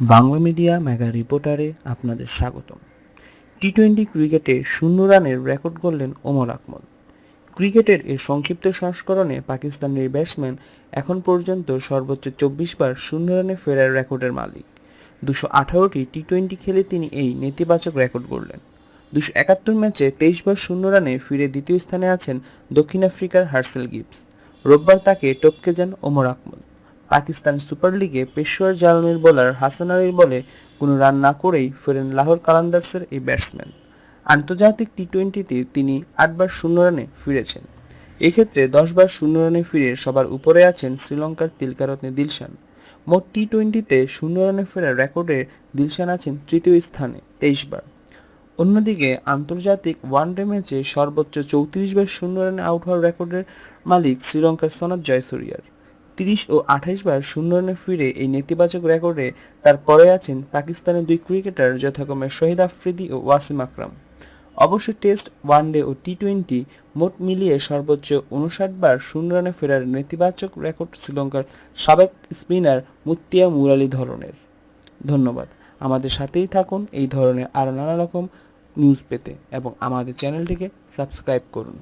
Bangla media mega রিপোর্টারে আপনাদের স্বাগতম। T twenty ক্রিকেটে শূন্য রানের রেকর্ড গড়লেন ওমর আকমল। ক্রিকেটের এই সংক্ষিপ্ত সংস্করণে পাকিস্তানের ব্যাটসম্যান এখন পর্যন্ত সর্বোচ্চ চব্বিশ বার শূন্য রানে ফেরার রেকর্ডের মালিক। দুশো আঠারোটি টি টোয়েন্টি খেলে তিনি এই নেতিবাচক রেকর্ড গড়লেন। দুশো একাত্তর ম্যাচে তেইশ বার শূন্য রানে ফিরে দ্বিতীয় স্থানে আছেন দক্ষিণ আফ্রিকার হার্সেল গিবস। রোববার তাকে টপকে যান ওমর আকমল। পাকিস্তান সুপার লিগে পেশোয়ার জালানির বোলার হাসান আলীর বলে কোনো রান না করেই ফেরেন লাহোর কালান্দার্সের এই ব্যাটসম্যান। আন্তর্জাতিক টি টোয়েন্টিতে তিনি আটবার শূন্য রানে ফিরেছেন। এক্ষেত্রে দশবার শূন্য রানে ফিরে সবার উপরে আছেন শ্রীলঙ্কার তিলকারত্নে দিলশান। মোট টি টোয়েন্টিতে শূন্য রানে ফেরার রেকর্ডে দিলশান আছেন তৃতীয় স্থানে তেইশ বার অন্যদিকে আন্তর্জাতিক ওয়ানডে ম্যাচে সর্বোচ্চ চৌত্রিশ বার শূন্য রানে আউট হওয়ার রেকর্ডের মালিক শ্রীলঙ্কার সনাত জয়সুরিয়ার। তিরিশ ও আঠাইশ বার শূন্য রানে ফিরে এই নেতিবাচক রেকর্ডে তার পরে আছেন পাকিস্তানের দুই ক্রিকেটার যথাক্রমে শহীদ আফ্রিদি ও ওয়াসিম আকরাম। অবশ্য টেস্ট ওয়ানডে ও টি টোয়েন্টি মোট মিলিয়ে সর্বোচ্চ উনষাট বার শূন্য রানে ফেরার নেতিবাচক রেকর্ড শ্রীলঙ্কার সাবেক স্পিনার মুত্তিয়া মুরালি ধরনের। ধন্যবাদ। আমাদের সাথেই থাকুন, এই ধরনের আরও নানা রকম নিউজ পেতে এবং আমাদের চ্যানেলটিকে সাবস্ক্রাইব করুন।